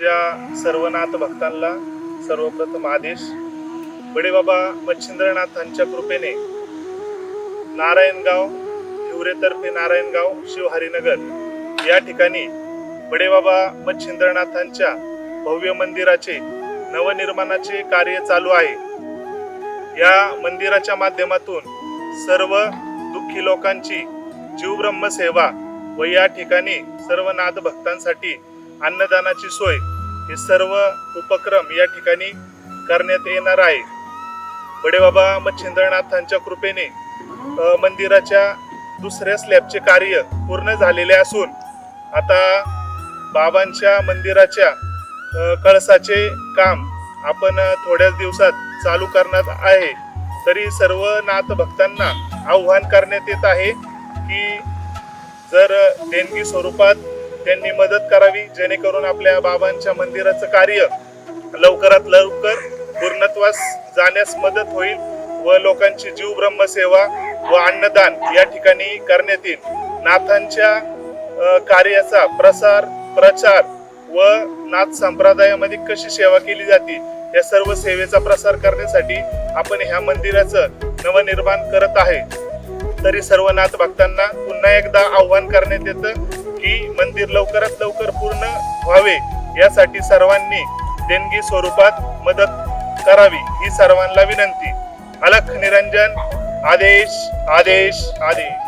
ज्या सर्वनाथ भक्तांना सर्वप्रथम आदेश. बडेबाबा मच्छिंद्रनाथांच्या कृपेने नारायणगाव हिवरेतर्फे नारायणगाव शिवहरीनगर या ठिकाणी बडेबाबा मच्छिंद्रनाथांच्या भव्य मंदिराचे नवनिर्माणाचे कार्य चालू आहे. या मंदिराच्या माध्यमातून सर्व दुःखी लोकांची जीवब्रह्म सेवा व या ठिकाणी सर्व नाथ भक्तांसाठी अन्नदानाची सोय हे सर्व उपक्रम या ठिकाणी करण्यात येणार आहे. बडेबाबा मच्छिंद्रनाथांच्या कृपेने मंदिराच्या दुसऱ्या स्लॅबचे कार्य पूर्ण झालेले असून आता बाबांच्या मंदिराच्या कळसाचे काम आपण थोड्याच दिवसात चालू करणार आहे. तरी सर्व नाथ भक्तांना आव्हान करण्यात येत आहे की जर देणगी स्वरूपात त्यांनी मदत करावी जेणेकरून आपल्या बाबांच्या मंदिराचं कार्य लवकरात लवकर पूर्णत्वास जाण्यास मदत होईल व लोकांची जीव ब्रह्म सेवा व अन्नदान या ठिकाणी करण्यात येईल. नाथांच्या कार्याचा प्रसार प्रचार व नाथ संप्रदायामध्ये कशी सेवा केली जाते या सर्व सेवेचा प्रसार करण्यासाठी आपण ह्या मंदिराचं नवनिर्माण करत आहे. तरी सर्व नाथ भक्तांना पुन्हा एकदा आव्हान करण्यात येतं. की मंदिर लवकरात लवकर पूर्ण व्हावे यासाठी सर्वांनी देणगी स्वरूपात मदत करावी ही सर्वांना विनंती. अलख निरंजन आदेश आदेश आदेश.